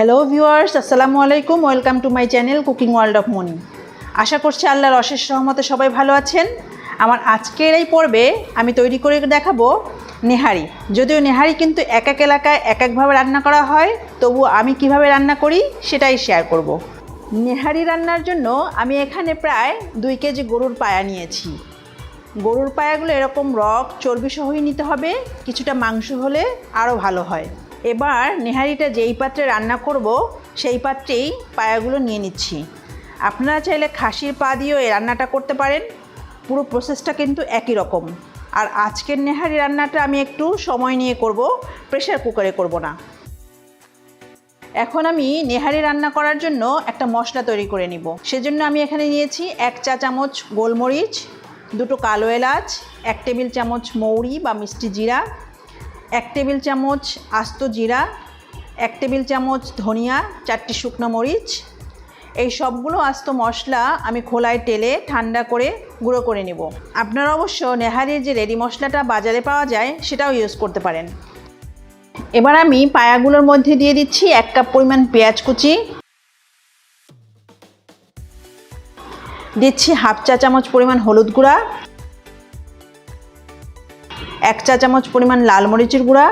Hello viewers আসসালামু আলাইকুম welcome to my channel cooking world of Moni আশা করছি আল্লাহর অশেষ রহমতে সবাই ভালো আছেন। আমার আজকের এই পর্বে আমি তৈরি করে দেখাবো নেহারি। যদিও নেহারি কিন্তু এক এক এলাকায় এক একভাবে রান্না করা হয় তবু আমি কীভাবে রান্না করি সেটাই শেয়ার করব। নেহারি রান্নার জন্য আমি এখানে প্রায় দুই কেজি গরুর পায়া নিয়েছি। গরুর পায়াগুলো এরকম রক, চর্বি সহই নিতে হবে, কিছুটা মাংস হলে আরও ভালো হয়। এবার নেহারিটা যেই পাত্রে রান্না করব, সেই পাত্রেই পায়াগুলো নিয়ে নিচ্ছি। আপনারা চাইলে খাসির পা দিয়েও এই রান্নাটা করতে পারেন। পুরো প্রসেসটা কিন্তু একই রকম। আর আজকের নেহারি রান্নাটা আমি একটু সময় নিয়ে করব প্রেশার কুকারে করব না। এখন আমি নেহারি রান্না করার জন্য একটা মশলা তৈরি করে নিব। সেজন্য আমি এখানে নিয়েছি এক চা চামচ গোলমরিচ, দুটো কালো এলাচ, এক টেবিল চামচ মৌরি বা মিষ্টি জিরা এক টেবিল চামচ আস্ত জিরা, এক টেবিল চামচ ধনিয়া, চারটি শুকনো মরিচ। এই সবগুলো আস্ত মশলা আমি খোলায় টেলে ঠান্ডা করে গুঁড়ো করে নেব। আপনারা অবশ্য নেহারির যে রেডি মশলাটা বাজারে পাওয়া যায়, সেটাও ইউজ করতে পারেন। এবার আমি পায়াগুলোর মধ্যে দিয়ে দিচ্ছি এক কাপ পরিমাণ পেঁয়াজ কুচি। দিচ্ছি হাফ চা চামচ পরিমাণ হলুদ গুঁড়া। এক চা চামচ পরিমাণ লাল মরিচের গুঁড়া,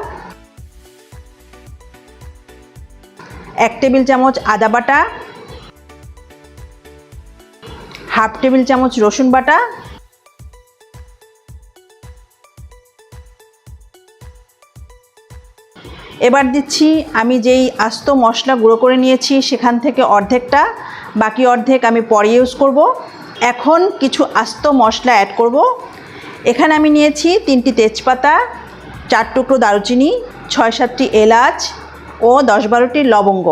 এক টেবিল চামচ আদা বাটা, হাফ টেবিল চামচ রসুন বাটা, এবার দিচ্ছি আমি যেই আস্ত মশলা গুঁড়ো করে নিয়েছি সেখান থেকে অর্ধেকটা, বাকি অর্ধেক আমি পরে ইউজ করব। এখন কিছু আস্ত মশলা অ্যাড করব। এখানে আমি নিয়েছি তিনটি তেজপাতা, চার টুকরো দারুচিনি, ছয় সাতটি এলাচ ও দশ বারোটি লবঙ্গ।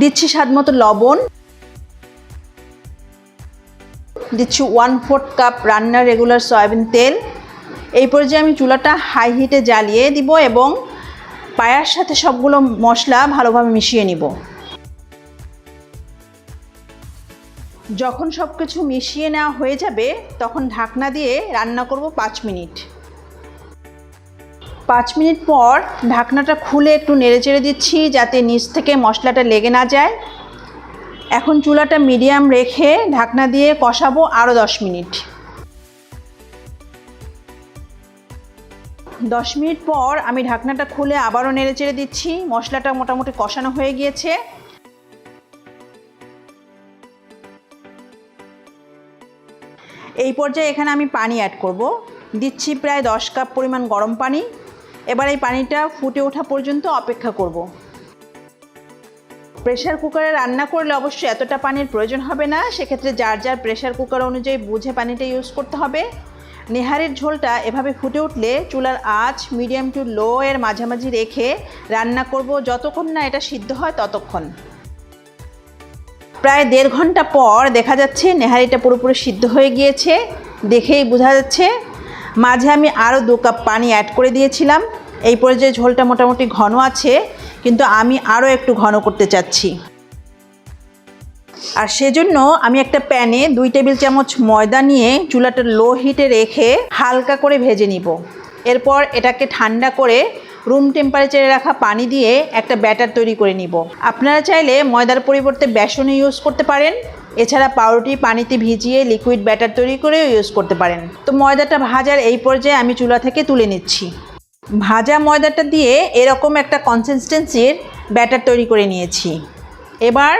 দিচ্ছি স্বাদ মতো লবণ। দিচ্ছি ওয়ান ফোর্থ কাপ রান্নার রেগুলার সয়াবিন তেল। এই পর্যায়ে আমি চুলাটা হাই হিটে জ্বালিয়ে দিব এবং পায়ার সাথে সবগুলো মশলা ভালোভাবে মিশিয়ে নিব। যখন সব কিছু মিশিয়ে নেওয়া হয়ে যাবে, তখন ঢাকনা দিয়ে রান্না করব পাঁচ মিনিট। পাঁচ মিনিট পর ঢাকনাটা খুলে একটু নেড়ে চেড়ে দিচ্ছি যাতে নিচ থেকে মশলাটা লেগে না যায়। এখন চুলাটা মিডিয়াম রেখে ঢাকনা দিয়ে কষাবো আরও দশ মিনিট। দশ মিনিট পর আমি ঢাকনাটা খুলে আবারও নেড়ে চেড়ে দিচ্ছি। মশলাটা মোটামুটি কষানো হয়ে গিয়েছে। এই পর্যায়ে এখানে আমি পানি অ্যাড করব। দিচ্ছি প্রায় দশ কাপ পরিমাণ গরম পানি। এবার এই পানিটা ফুটে ওঠা পর্যন্ত অপেক্ষা করব। প্রেশার কুকারে রান্না করলে অবশ্যই এতটা পানির প্রয়োজন হবে না। সেক্ষেত্রে যার যার প্রেশার কুকার অনুযায়ী বুঝে পানিটা ইউজ করতে হবে। নেহারের ঝোলটা এভাবে ফুটে উঠলে চুলার আঁচ মিডিয়াম টু লো এর মাঝামাঝি রেখে রান্না করব যতক্ষণ না এটা সিদ্ধ হয় ততক্ষণ। প্রায় দেড় ঘণ্টা পর দেখা যাচ্ছে নেহারিটা পুরোপুরি সিদ্ধ হয়ে গিয়েছে। দেখেই বোঝা যাচ্ছে, মাঝে আমি আরও দু কাপ পানি অ্যাড করে দিয়েছিলাম। এই পর্যায়ে ঝোলটা মোটামুটি ঘন আছে, কিন্তু আমি আরও একটু ঘন করতে চাচ্ছি। আর সেজন্য আমি একটা প্যানে দুই টেবিল চামচ ময়দা নিয়ে চুলাটা লো হিটে রেখে হালকা করে ভেজে নিব। এরপর এটাকে ঠান্ডা করে রুম টেম্পারেচারে রাখা পানি দিয়ে একটা ব্যাটার তৈরি করে নিব। আপনারা চাইলে ময়দার পরিবর্তে বেসন ইউজ করতে পারেন। এছাড়া পাউরুটি পানিতে ভিজিয়ে লিকুইড ব্যাটার তৈরি করেও ইউজ করতে পারেন। তো ময়দাটা ভাজার এই পর্যায়ে আমি চুলা থেকে তুলে নিচ্ছি। ভাজা ময়দাটা দিয়ে এরকম একটা কনসিস্টেন্সির ব্যাটার তৈরি করে নিয়েছি। এবার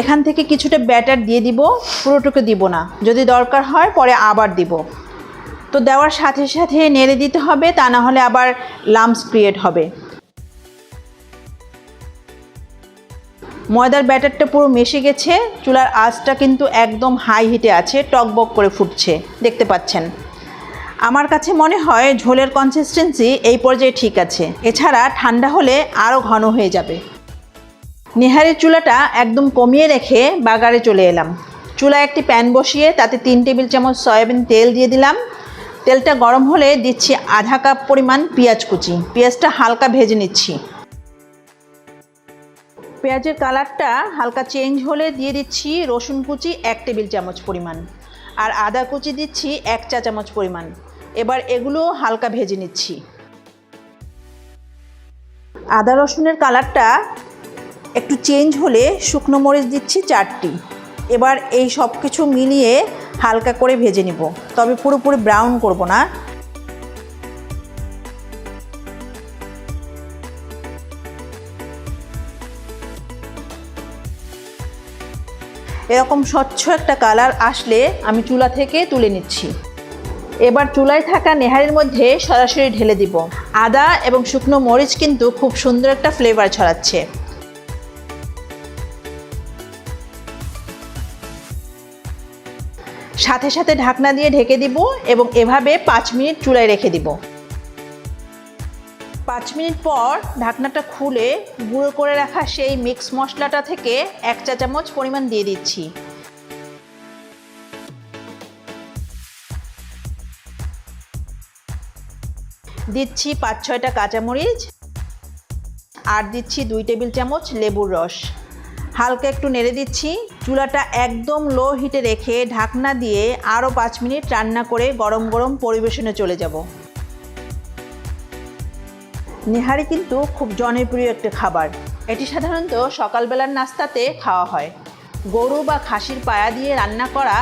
এখান থেকে কিছুটা ব্যাটার দিয়ে দিব, পুরোটুকু দিব না। যদি দরকার হয় পরে আবার দিব। তো দেওয়ার সাথে সাথে নেড়ে দিতে হবে, তা না হলে আবার লামস ক্রিয়েট হবে। ময়দার ব্যাটারটা পুরো মিশে গেছে, চুলার আঁচটা কিন্তু একদম হাই হিটে আছে, টকবক করে ফুটছে, দেখতে পাচ্ছেন। আমার কাছে মনে হয় ঝোলের কনসিস্টেন্সি এই পর্যায়ে ঠিক আছে, এছাড়া ঠান্ডা হলে আরও ঘন হয়ে যাবে। নেহারের চুলাটা একদম কমিয়ে রেখে বাগারে চলে এলাম। চুলায় একটি প্যান বসিয়ে তাতে তিন টেবিল চামচ সয়াবিন তেল দিয়ে দিলাম তেলটা গরম হলে দিচ্ছি আধা কাপ পরিমাণ পেঁয়াজ কুচি। পেঁয়াজটা হালকা ভেজে নিচ্ছি। পেঁয়াজের কালারটা হালকা চেঞ্জ হলে দিয়ে দিচ্ছি রসুন কুচি এক টেবিল চামচ পরিমাণ। আর আদা কুচি দিচ্ছি এক চা চামচ পরিমাণ। এবার এগুলো হালকা ভেজে নিচ্ছি। আদা রসুনের কালারটা একটু চেঞ্জ হলে শুকনো মরিচ দিচ্ছি চারটি। এবার এই সব কিছু মিলিয়ে হালকা করে ভেজে নিব। তবে পুরোপুরি ব্রাউন করব না। এরকম স্বচ্ছ একটা কালার আসলে আমি চুলা থেকে তুলে নিচ্ছি। এবার চুলায় থাকা নেহারির মধ্যে সরাসরি ঢেলে দিব। আদা এবং শুকনো মরিচ কিন্তু খুব সুন্দর একটা ফ্লেভার ছড়াচ্ছে। সাথে সাথে ঢাকনা দিয়ে ঢেকে দিব এবং এভাবে পাঁচ মিনিট চুলায় রেখে দিব। পাঁচ মিনিট পর ঢাকনাটা খুলে গুঁড়ো করে রাখা সেই মিক্স মশলাটা থেকে এক চা চামচ পরিমাণ দিয়ে দিচ্ছি। দিচ্ছি পাঁচ ছয়টা কাঁচামরিচ আর দিচ্ছি দুই টেবিল চামচ লেবুর রস। হালকা একটু নেড়ে দিচ্ছি। চুলাটা একদম লো হিটে রেখে ঢাকনা দিয়ে আরও পাঁচ মিনিট রান্না করে গরম গরম পরিবেশনে চলে যাব। নেহারি কিন্তু খুব জনপ্রিয় একটা খাবার। এটি সাধারণত সকালবেলার নাস্তাতে খাওয়া হয়। গরু বা খাসির পায়া দিয়ে রান্না করা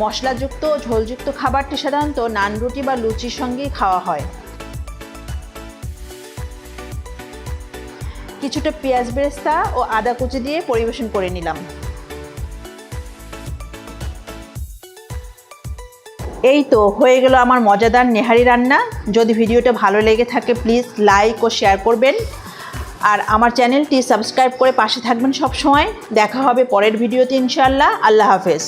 মশলাযুক্ত ঝোলযুক্ত খাবারটি সাধারণত নান রুটি বা লুচির সঙ্গেই খাওয়া হয়। কিছুটা পেঁয়াজ বেরেস্তা ও আদা কুচি দিয়ে পরিবেশন করে নিলাম। এই তো হয়ে গেল আমার মজাদার নেহারি রান্না। যদি ভিডিওটা ভালো লেগে থাকে প্লিজ লাইক ও শেয়ার করবেন। আর আমার চ্যানেলটি সাবস্ক্রাইব করে পাশে থাকবেন সব সময় দেখা হবে পরের ভিডিওতে ইনশাআল্লাহ। আল্লাহ হাফেজ।